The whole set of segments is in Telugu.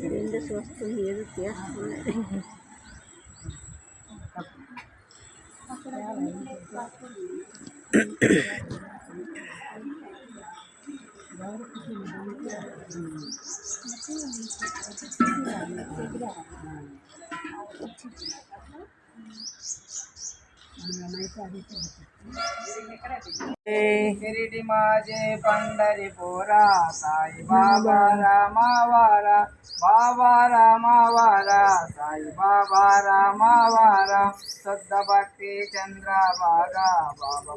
ainda sou as primeiras aqui, as primeiras. Shirdi माझे पंढरीपुरा साई बाबा रामावारा बाबा रामावारा साई बाबा रामावारा भक्ती चंद्रा बागा बाबा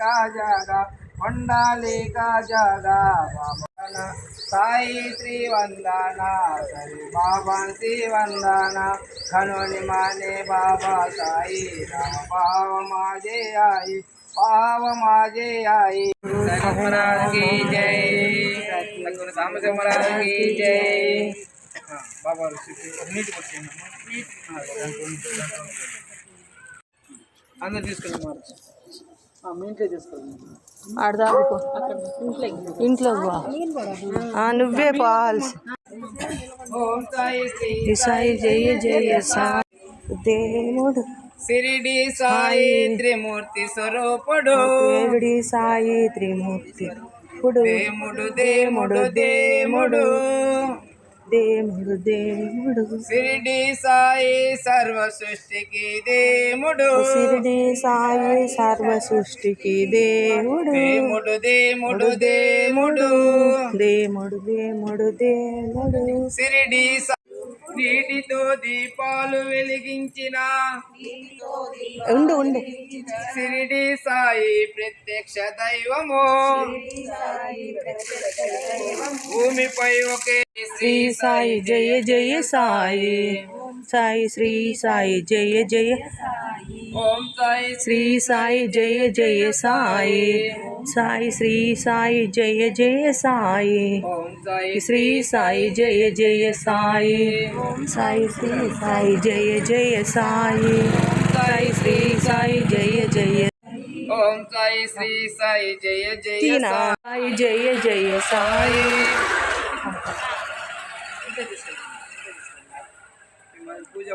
का जागा पुंडालिका जागा बाबा साईत्री वंदना सरे बाबा श्री वंदना खनोनी माने बाबा साई राम भाव माजे आई भाव माजे आई महाराज की जय महाराज की जय बाबा अंदर तीस ఇంట్లో నువ్వే పోవాల్సి ఓం సాయి జయ జయ సాయి దేవుడు. సిరిడి సాయి త్రిమూర్తి స్వరూపుడు. దేవుడి సాయి త్రిమూర్తి దేముడు దేముడు దేముడు దేవుడు దేవుడు. సిరిడి సాయి సర్వ సృష్టికి దేముడు శిరిడి సాయి సర్వ సృష్టికి దేవుడు. దేముడు దేముడు దేముడు దేముడు దేముడు దేవుడు. సిరిడి నీటితో దీపాలు వెలిగించిన. ఉండు ఉండు. సిరిడి సాయి ప్రత్యక్ష దైవము. భూమిపై ఒకే శ్రీ సాయి జయ జయ సాయి. సాయి శ్రీ సాయి జయ జయ. ఓం సాయి శ్రీ సాయి జయ జయ సాయి. సాయి శ్రీ సాయి జయ జయ సాయి. ఓం श्री साई जय जय साई। साई श्री साई जय जय साई। साई श्री साई जय जय। ओम साई श्री साई जय जय साई। जय जय साई। पूजा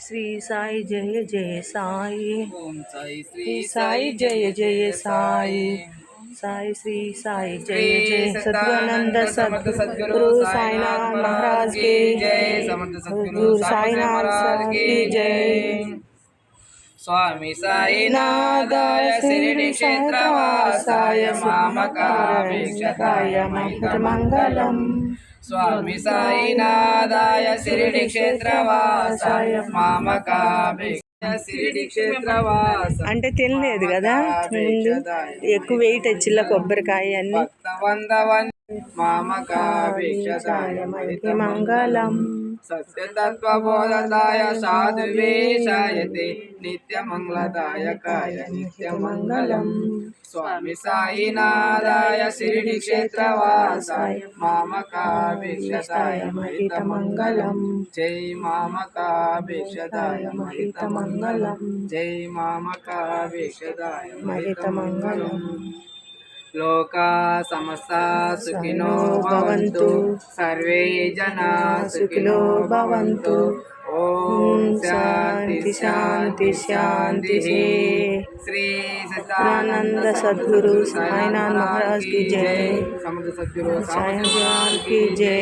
श्री साई जय जय साई। साई श्री साई जय जय साई। साई। श्री साई जय जय सदानंद सदगुरु साईनाथ महाराज के जय। साई सदगुरु साईनाथ जय। స్వామి సాయినాథాయ శిరిడి క్షేత్రవాసాయ మామకాభిక్షకాయ మంగళం స్వామి సాయినాథాయ శిరిడి క్షేత్రవాసాయ క్షేత్రవాస అంటే తెలియలేదు కదా ముందు? ఎక్కువ వెయిట్ వచ్చిల్ల కొబ్బరికాయ అన్ని? మంగళం. सत्यतत्त्वबोधताय साधुवेशायते नित्यमङ्गलदायकाय नित्यमङ्गलम् स्वामी साईनाथाय शिरडिक्षेत्रवासाय मामकाभिक्षताय महितमङ्गलम् जय मामकाभिक्षताय महितमङ्गलम् जय मामकाभिक्षताय महितमङ्गलम् లోకా సమస్తా సుఖినో భవంతు సర్వే జనా సుఖినో భవంతు ఓం శాంతి శాంతి శాంతి శ్రీ సదానంద సద్గురు సాయినాథ్ మహారాజ్కి జై సముద్ర సద్గురు సాయినాథ్ జై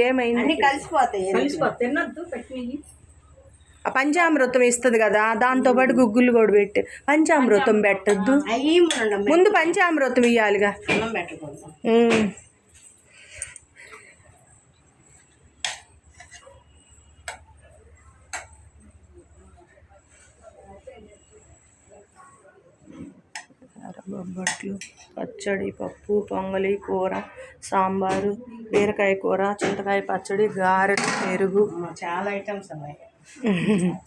ఏమైంది? కలిసిపోతాయి కలిసిపోతాయి తిన్నద్దు పెట్టి పంచామృతం ఇస్తుంది కదా దాంతో పాటు గుగ్గులు కూడా పెట్టి. పంచామృతం పెట్టద్దు. ముందు పంచామృతం ఇవ్వాలిగా. బొబ్బట్లు పచ్చడి పప్పు పొంగలి కూర సాంబారు బీరకాయ కూర చింతకాయ పచ్చడి గారెలు పెరుగు. చాలా ఐటమ్స్ ఉన్నాయి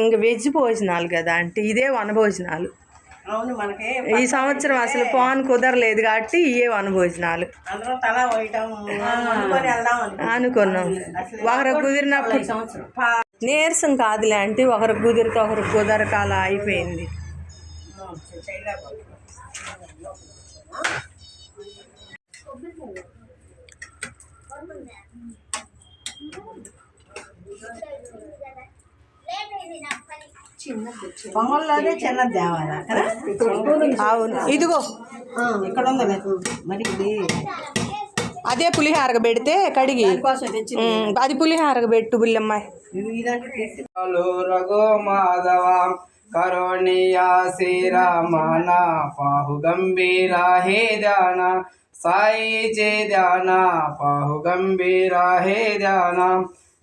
ఇంక వెజ్ భోజనాలు కదా అంటే ఇదే వనభోజనాలు. అవును మనకి ఈ సంవత్సరం అసలు పాన్ కుదరలేదు కాబట్టి ఇవే వనభోజనాలు. అనుకున్నాం. ఒకరు కుదిరినప్పుడు నీరసం కాదులే అంటే ఒకరు కుదిరితే ఒకరు కుదరక అలా అయిపోయింది. పొంగల్లోనే చిన్నది తేవాలా కదా? అవును. ఇదిగో. ఇక్కడ ఉంది. మరి ఇది అదే పులిహారగా పెడితే కడిగి. అది పులిహారగా పెట్టు బుల్లమ్మాయి. హలో రఘు మాధవ కరుణీయ శ్రీరామన పాహు గంభీర హే ధ్యాన సాయి చే ధ్యాన పాహు గంభీర హే ధ్యాన.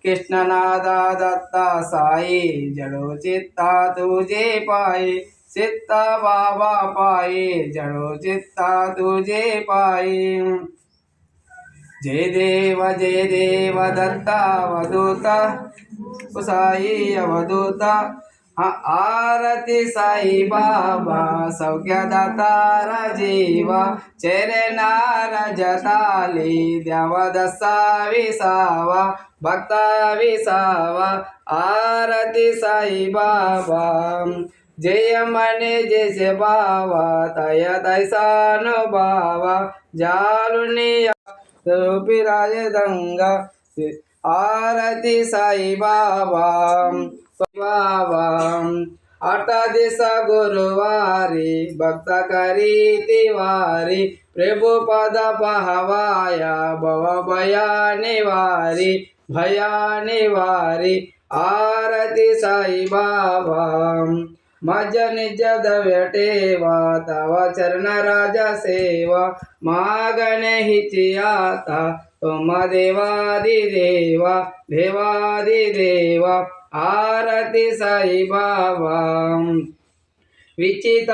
कृष्णनादा दत्ता साई, जड़ो चित्ता तुझे पाए चित्ता बाबा पाए जड़ो चित्ता तुझे पाए जय देव जय देव, दत्ता, वधूता साई अवधूता ఆరతి సాయి బాబా సౌఖ్యదాతార జీవ చరణార జతాలి దేవదస సావ భక్త విసావ ఆరతి సాయి బాబా జయమణి జయ బావా తయ తైసానుభావ జాలుని రూపి రాజదంగ ఆరతి సాయి బాబా स्वभावम् अर्थदेश गुरुवारी, भक्त करी तिवारी प्रभु पद पहवाय, भव भया निवारी भया निवारी, आरति साई बाबा मज निज दव्यटेवा तव चरणराज सेवा मागणहिचियाता तुम देवादि देवा देवादि देवा। ఆరతి సాయి బాబా విచిత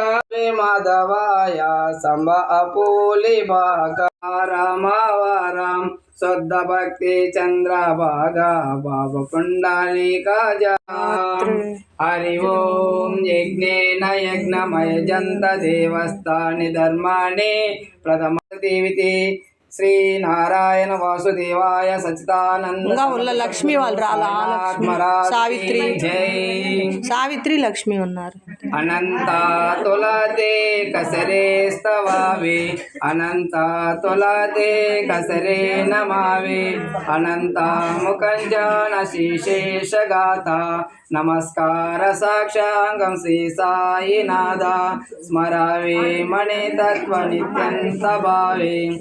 మాధవాయ సంబ అపూలి భాగ రామావారాం శుద్ధ భక్తి చంద్రభాగ బాబ పుండాలిక హరి ఓం యజ్ఞేన యజ్ఞమయ జంత దేవస్థాని ధర్మాణి ప్రథమ దేవితే శ్రీ నారాయణ వాసుదేవాయ సచిదానంద ఉల్ల లక్ష్మి వాళ్ళు రాలా సావిత్రి. జై. సావిత్రి లక్ష్మి ఉన్నారు. అనంత తొలతే కసరే స్తవావే. అనంత తొలతే కసరే నమావే. అనంత ముఖంజన శీశేషగాత నమస్కార సాక్షాంగం శ్రీ సాయినాథ. స్మరావే మణి తత్వ నిత్యంత భావే.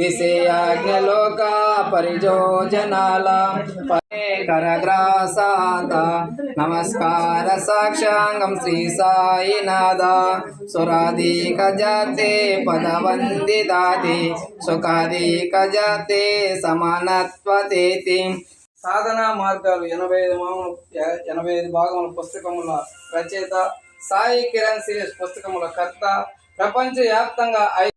పురావే తరి భక్తి విషయాజ్ఞలోక పరిజోజనాల కరగ్రాసాత. నమస్కార సాక్షాంగం శ్రీ సాయినాథ. సురాధిక జాతే పదవందిదాతి సుఖాధిక జాతే సమానత్వతేతి సాధన మార్గాలు ఎనభై ఐదు మామూలు ఎనభై ఐదు భాగముల పుస్తకముల రచయిత సాయి కిరణ్ సిరీస్ పుస్తకముల కర్త. ప్రపంచ వ్యాప్తంగా